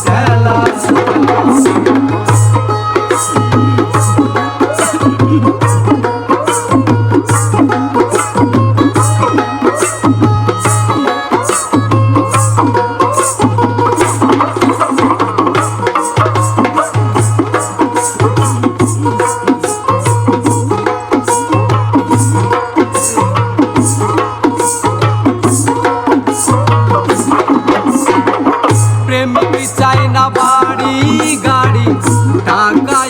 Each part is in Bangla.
Santa. প্রেম চাই না বাড়ি গাড়ি টাকা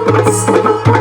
ます。